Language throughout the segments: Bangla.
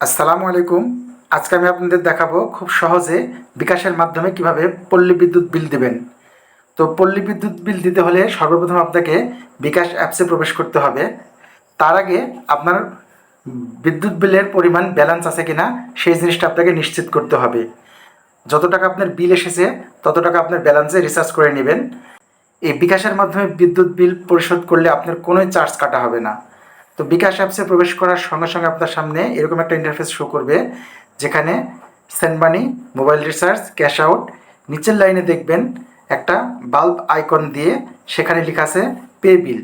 আসসালামু আলাইকুম। আজকে আমি আপনাদের দেখাবো খুব সহজে বিকাশের মাধ্যমে কীভাবে পল্লী বিদ্যুৎ বিল দেবেন। তো পল্লী বিদ্যুৎ বিল দিতে হলে সর্বপ্রথম আপনাকে বিকাশ অ্যাপসে প্রবেশ করতে হবে। তার আগে আপনার বিদ্যুৎ বিলের পরিমাণ ব্যালেন্স আছে কিনা সেই জিনিসটা আপনাকে নিশ্চিত করতে হবে। যত টাকা আপনার বিল এসেছে, তত টাকা আপনার ব্যালেন্সে রিচার্জ করে নেবেন। এই বিকাশের মাধ্যমে বিদ্যুৎ বিল পরিশোধ করলে আপনার কোনোই চার্জ কাটা হবে না। তো বিকাশ অ্যাপসে প্রবেশ করার সঙ্গে সঙ্গে আপনার সামনে এরকম একটা ইন্টারফেস শো করবে, যেখানে send money mobile recharge cash out নিচের লাইনে দেখবেন একটা বাল্ব আইকন দিয়ে সেখানে লেখা আছে পে বিল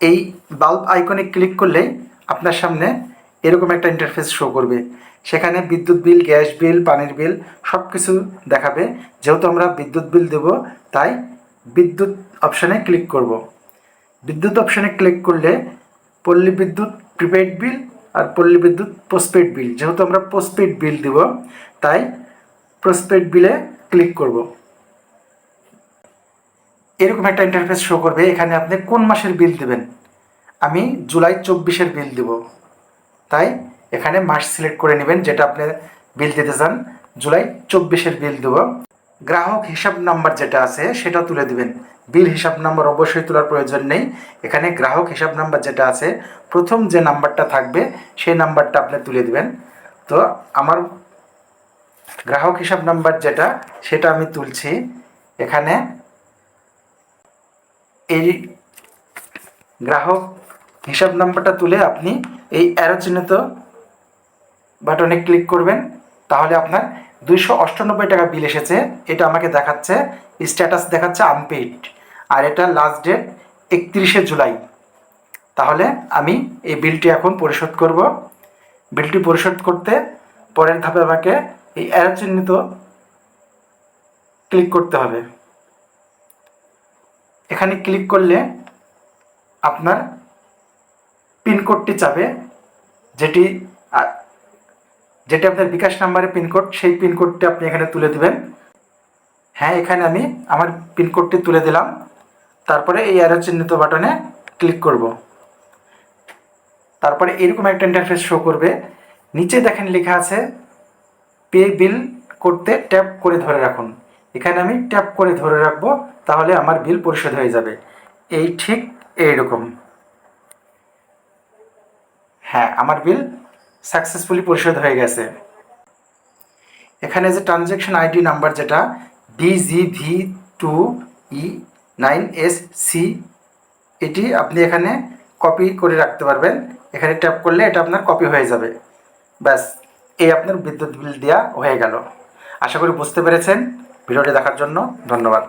এই বাল্ব আইকনে ক্লিক করলেই আপনার সামনে এরকম একটা ইন্টারফেস শো করবে। সেখানে বিদ্যুৎ বিল গ্যাস বিল পানির বিল সব কিছু দেখাবে। যেহেতু আমরা বিদ্যুৎ বিল দেব, তাই বিদ্যুৎ অপশানে ক্লিক করব। বিদ্যুৎ অপশানে ক্লিক করলে পল্লী বিদ্যুৎ প্রিপেড বিল আর পল্লী বিদ্যুৎ পোস্টপেড বিল। যেহেতু আমরা পোস্টপেড বিল দিব, তাই পোস্টপেড বিলে ক্লিক করব। এরকম একটা ইন্টারফেস শো করবে, এখানে আপনি কোন মাসের বিল দেবেন? আমি জুলাই চব্বিশের বিল দেব। তাই এখানে মাস সিলেক্ট করে নেবেন, যেটা আপনি বিল দিতে চান, জুলাই চব্বিশের বিল দেব। গ্রাহক হিসাব নাম্বার যেটা আছে, সেটা তুলে দিবেন। বিল হিসাব নাম্বার অবশ্যই তোলার প্রয়োজন নেই। এখানে গ্রাহক হিসাব নাম্বার যেটা আছে, প্রথম যে নাম্বারটা থাকবে, সেই নাম্বারটা আপনি তুলে দিবেন। তো আমার গ্রাহক হিসাব নাম্বার যেটা, সেটা আমি তুলছি। এখানে এই গ্রাহক হিসাব নাম্বারটা তুলে আপনি এই অ্যারো চিহ্নিত বাটনে ক্লিক করবেন। তাহলে আপনার দুইশো অষ্টানব্বই টাকা বিল এসেছে। এটা আমাকে দেখাচ্ছে স্ট্যাটাস দেখাচ্ছে আনপেইড আর এটা লাস্ট ডেট একত্রিশে জুলাই। তাহলে আমি এই বিলটি এখন পরিশোধ করব। বিলটি পরিশোধ করতে পরের ধাপে আমাকে এই অ্যারো চিহ্নিত ক্লিক করতে হবে। এখানে ক্লিক করলে আপনার পিনকোডটি চাবে, যেটি যেটি আপনার বিকাশ নাম্বারের পিনকোড সেই পিনকোডটি আপনি এখানে তুলে দেবেন। হ্যাঁ এখানে আমি আমার পিনকোডটি তুলে দিলাম। তারপরে এই অ্যারো চিহ্নিত বাটনে ক্লিক করব। তারপরে এরকম একটা ইন্টারফেস শো করবে। নিচে দেখেন লেখা আছে পে বিল করতে ট্যাপ করে ধরে রাখুন। এখানে আমি ট্যাপ করে ধরে রাখব, তাহলে আমার বিল পরিশোধ হয়ে যাবে। এই ঠিক এইরকম। হ্যাঁ আমার বিল সাকসেসফুলি পরিশোধ হয়ে গেছে। এখানে যে ট্রানজ্যাকশন আইডি নাম্বার যেটা BGV two E nine S C এটি আপনি এখানে কপি করে রাখতে পারবেন। এখানে ট্যাপ করলে এটা আপনার কপি হয়ে যাবে। ব্যাস, এই আপনার বিদ্যুৎ বিল দেওয়া হয়ে গেল। আশা করি বুঝতে পেরেছেন। ভিডিওটি দেখার জন্য ধন্যবাদ।